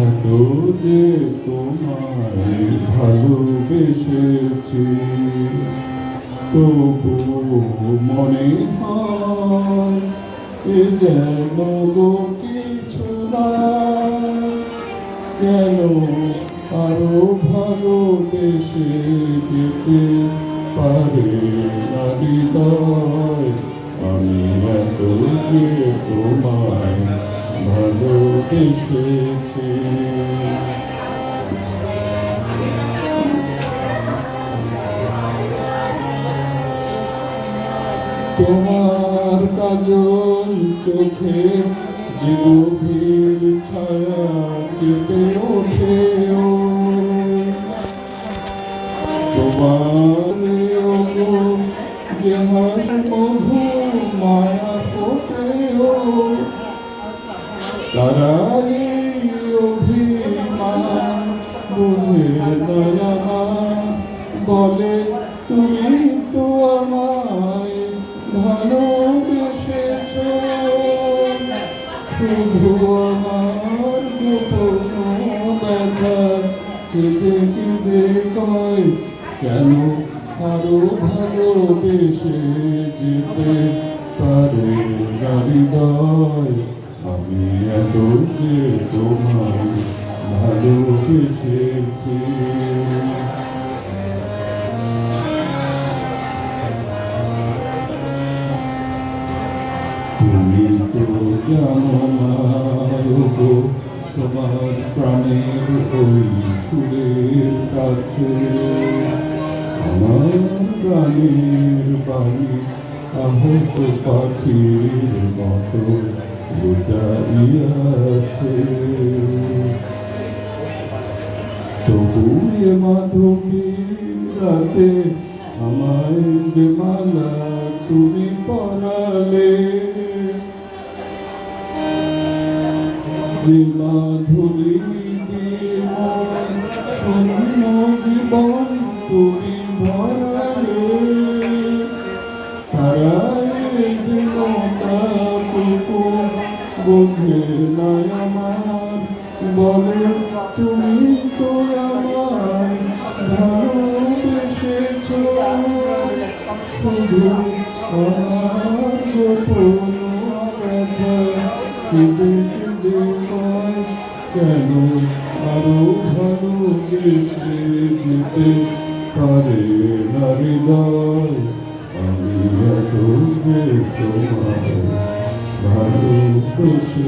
এত যে তোমায় ভালোবেসেছি তবু মনে হয় এ যেন গো কিছু না। কেন আরও ভালোবেসে যেতে পারে আমি এত যে তোমায় ভালোবেসেছি তোমার কাজল চোখে যে গভীর ছায়া কেঁপে ওঠে তোমার যে হাস মধু মায়া নয়না বলে, তুমি তো আমায় ভালোবেসেছ। শুধু আমার গোপন ব্যথা কেঁদে কেঁদে কয়, কেন আরও ভালোবেসে যেতে পারে হৃদয়? আমি এত যে তোমায় ভালোবেসেছি তুমি তো জানো না তোমার প্রাণের ওই সুরের কাছে আমার গানের বাণী আহত পাখির মতো লুটাইয়াছে। মাধবী রাতে আমায় যে মালা তুমি পরালে, যে মাধুরী দিয়ে শূন্য জীবন তুমি ভরালে, তারাই দিন তাটুকু বোঝে না আমার বলে, তুমি তো আমায় শুধু আমার গোপন কেঁদে কেঁদে কয় কেন আরও ভালো ভালোবেসে যেতে পারে না হৃদয় আমি এত যে তোমায় ভালোবেসেছি